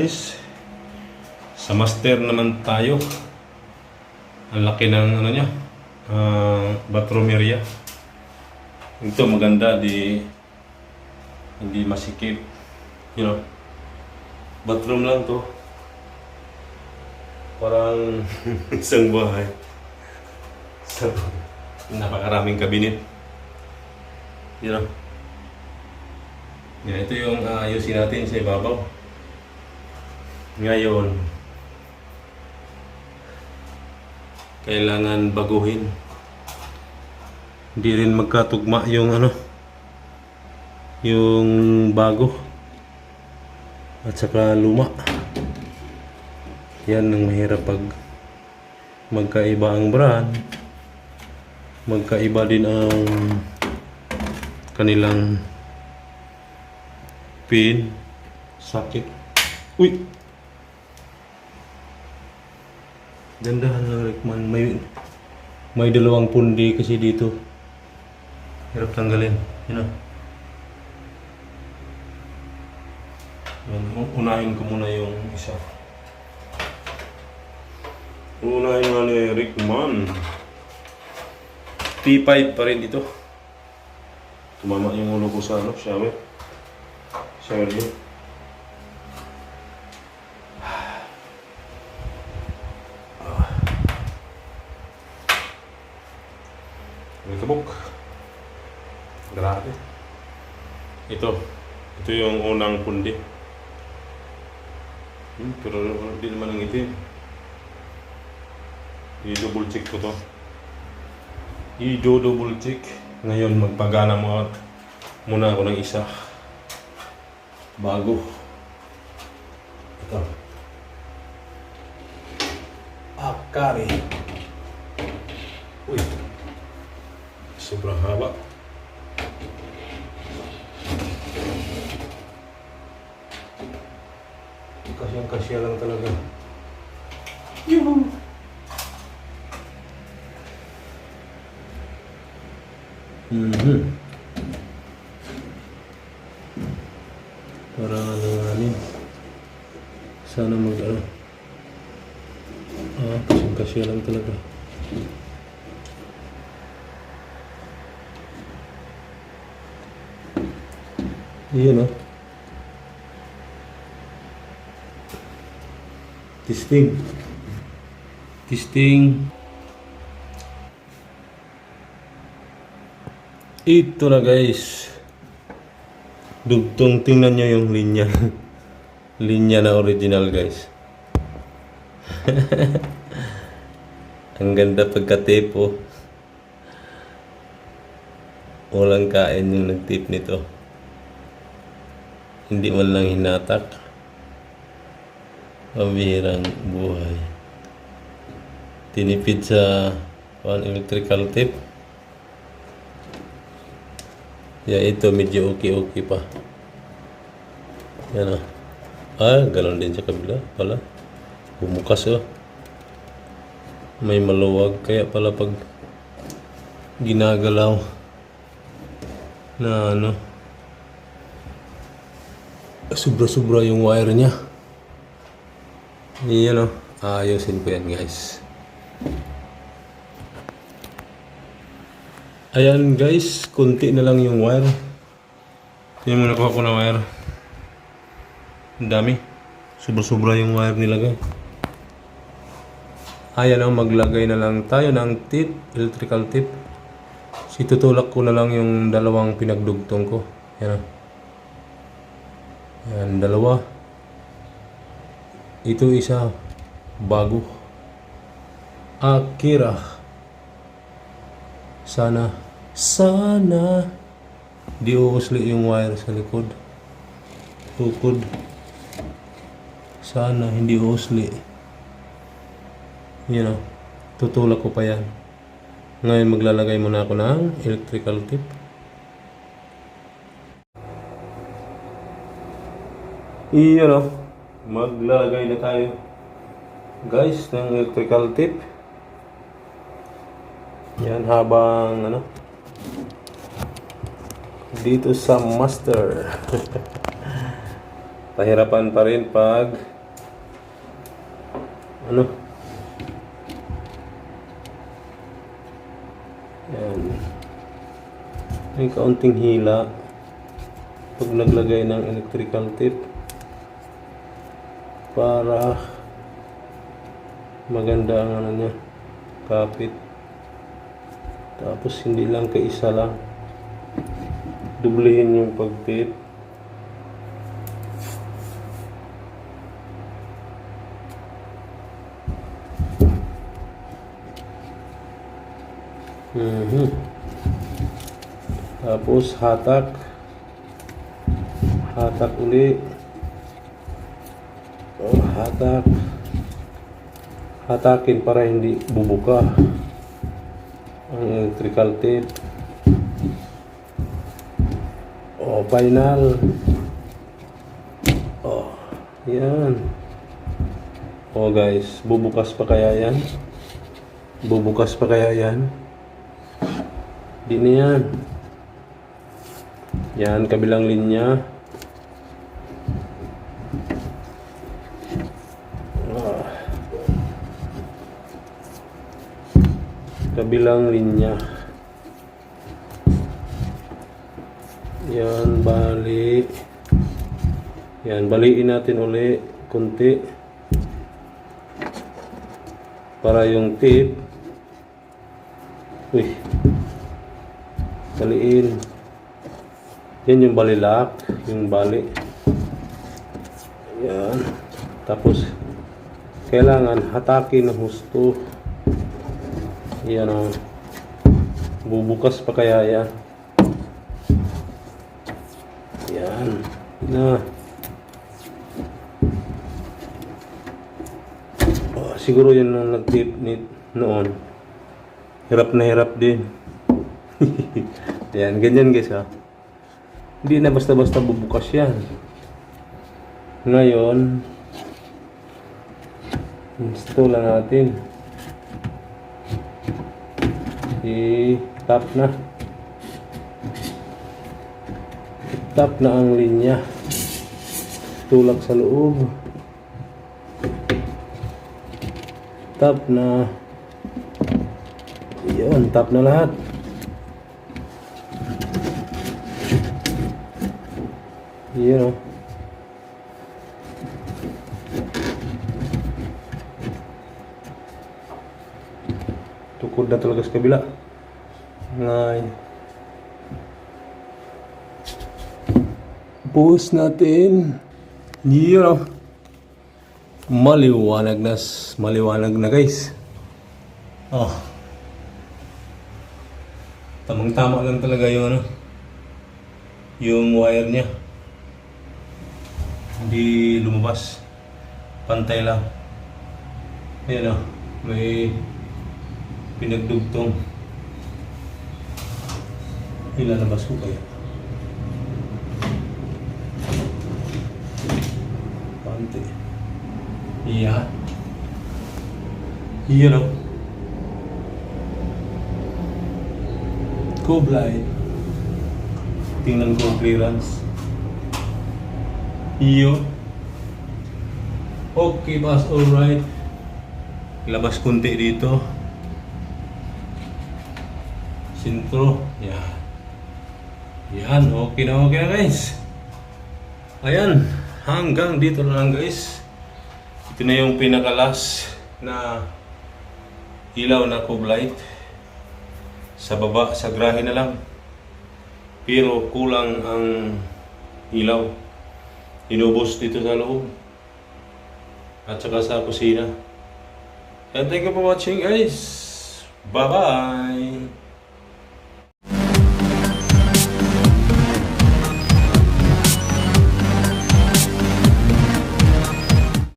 guys. Sa master naman tayo. Ang laki ng ano niya. Uh, bathroom area. Ito maganda di hindi masikip. You know. Bathroom lang to. Parang isang bahay. So, napakaraming kabinet. You know. Yan, ito yung aayusin natin sa ibabaw. Ngayon, kailangan baguhin. Hindi rin magkatugma yung ano, yung bago at saka luma. Yan ang mahirap pag magkaiba ang brand. Magkaiba din ang kanilang pin, sakit. Uy! Dandahan lang, Rickman. May, may dalawang pundi kasi dito. Hirap tanggalin. Yun? Yan, unahin ko muna yung isa. Unahin nga ni Rickman. P5 pa rin dito. Tumama yung ulo ko sa ano, shower. Shower din. May kabok. Grabe. Ito. Ito yung unang pundi. Hmm, pero di naman ang itim. I-double check ko to. I-double check. Ngayon magpagana mo muna ako ng isa. Bago. Ito. Akari. Uy. Sobrang haba. Kasyang kasya lang talaga. Yuhu! Mhm. Parang ano nga rin. Sana mag ano. Ah, kasyang kasya lang talaga. Iyan oh. Testing. Testing. Ito na guys. Dugtong tingnan nyo yung linya. linya na original guys. Ang ganda pagka-tape oh. Walang kain yung nag-tape nito. Hindi man lang hinatak. Pambihirang buhay. Tinipid sa one electrical tape. Yeah, ito medyo okay-okay pa. Yan o. Ah, galon din sa kabila pala. Bumukas oh. May maluwag. Kaya pala pag ginagalaw na ano sobra-sobra yung wire niya. Yan o. Ayusin ko yan guys. Ayan guys, kunti na lang yung wire. Tingnan mo nakuha ko na wire. Ang dami. Sobra-sobra yung wire nilagay. Ayan o, maglagay na lang tayo ng tip, electrical tip. Situtulak ko na lang yung dalawang pinagdugtong ko. Yan o. Yan, dalawa. Ito isa, bago. Akira. Sana, sana, di uusli yung wire sa likod. Tukod. Sana, hindi uusli. Yan o. Tutulak ko pa yan. Ngayon maglalagay muna ako ng electrical tip. Iyon o. Maglalagay na tayo. Guys, ng electrical tip. Yan habang ano. Dito sa master. Pahirapan pa rin pag ano. Yan. May kaunting hila pag naglagay ng electrical tape para maganda ang ano niya kapit tapos hindi lang kaisa lang dublehin yung pag-tape Mhm. Tapos hatak. Hatak uli. Hatak. Hatakin para hindi bubuka ang electrical tape. Oh, final. Oh, yan. Oh guys, bubukas pa kaya yan? Bubukas pa kaya yan? Di na yan. Yan, kabilang linya. Ah. Kabilang linya. Yan, bali. Yan, baliin natin uli kunti. Para yung tip. Uy. Baliin. Yan yung balilak, yung bali. Yan. Tapos, kailangan hatakin ng husto. Yan o. Bubukas pa kaya yan. Yan. Na. Oh, siguro yan nung nag-tip noon. Hirap na hirap din. yan, ganyan guys ha. Hindi na basta-basta bubukas yan. Ngayon, install na natin. I-tap na. I-tap na ang linya. Tulak sa loob. Tap na. Yun, tap na lahat. Yun o. Tukod na talaga sa kabila. Ngay. Buhos natin. Yun o. Maliwanag na, maliwanag na guys. Oh. Tamang-tama lang talaga yung ano. Yung wire niya. Hindi lumabas. Pantay lang. Ayan o. May pinagdugtong. Ilalabas ko kaya. Pante. Iya. Iyan o. Kublay. Tingnan ko ang clearance. Iyo. Okay, boss. Alright. Labas kunti dito. Sintro. Yan. Yan. Okay na okay na guys. Ayan. Hanggang dito na lang guys. Ito na yung pinakalas na ilaw na cove light. Sa baba, sa grahe na lang. Pero kulang ang ilaw. Inubos dito sa loob. At saka sa kusina. And thank you for watching guys. Bye-bye!